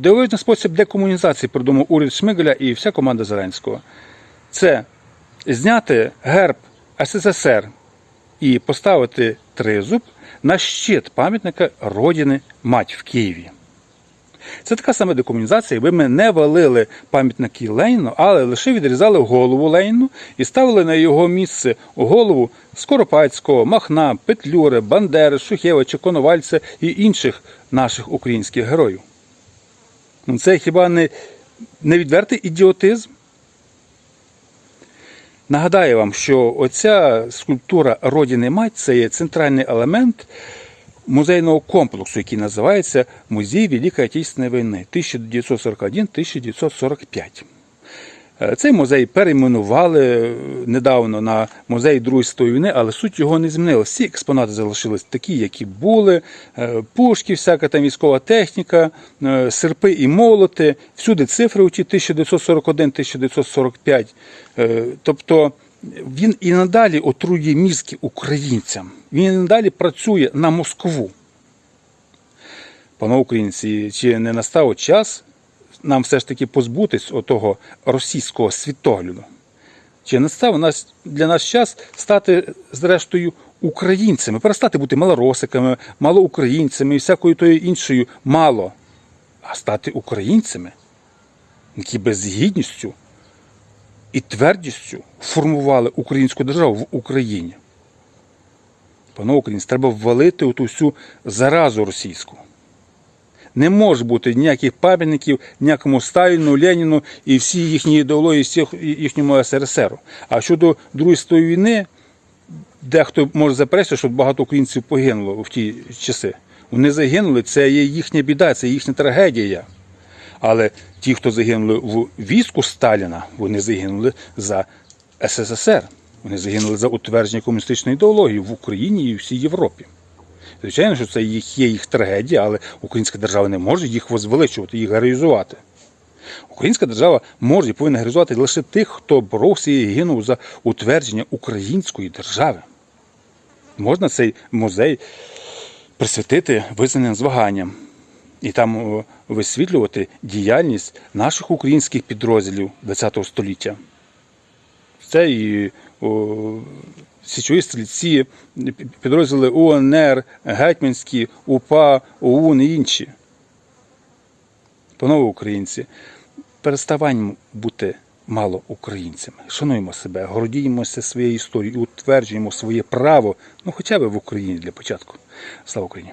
Дивовижний спосіб декомунізації придумав уряд Шмигаля і вся команда Зеленського. Це зняти герб СССР і поставити тризуб на щит пам'ятника Родини Мать в Києві. Це така сама декомунізація, якби ми не валили пам'ятники Леніну, але лише відрізали голову Леніну і ставили на його місце голову Скоропадського, Махна, Петлюри, Бандери, Шухевича, Коновальця і інших наших українських героїв. Ну, Це хіба не, не відвертий ідіотизм? Нагадаю вам, що оця скульптура Родини Мать це є центральний елемент музейного комплексу, який називається Музей Великої Отечественної війни 1941-1945. Е, Цей музей перейменували е, недавно на музей Другої світової війни, але суть його не змінила. Всі експонати залишились такі, які були. Е, Пушки, всяка там військова техніка, серпи і молоти, всюди цифри у ті 1941-1945. Е, Тобто він і надалі отрує мізки українцям. Він і надалі працює на Москву. Панове українці, чи не настав час нам все ж таки позбутись отого російського світогляду? Чи настав у нас для нас час стати, зрештою, українцями, перестати бути малоросиками, малоукраїнцями і всякою тою іншою мало, а стати українцями, які без гідністю і твердістю формували українську державу в Україні. Панове українці, треба ввалити оту всю заразу російську. Не може бути ніяких пам'ятників ніякому Сталіну, Леніну і всій їхній ідеології, всіх їхньому СРСР. А щодо Другої світової війни, дехто може заперечити, що багато українців загинуло в ті часи. Вони загинули, це є їхня біда, це їхня трагедія. Але ті, хто загинули в війську Сталіна, вони загинули за СССР. Вони загинули за утвердження комуністичної ідеології в Україні і всій Європі. Звичайно, що це їх є їх трагедія, але українська держава не може їх возвеличувати, їх героїзувати. Українська держава може і повинна героїзувати лише тих, хто боровся і гинув за утвердження української держави. Можна цей музей присвятити визнаним зваганням і там висвітлювати діяльність наших українських підрозділів ХХ століття. Це і січові стрільці, підрозділи УНР, Гетьманські, УПА, ОУН і інші. Панове українці, переставаємо бути мало українцями. Шануємо себе, гордіємося своєю історією, утверджуємо своє право, ну хоча б в Україні для початку. Слава Україні!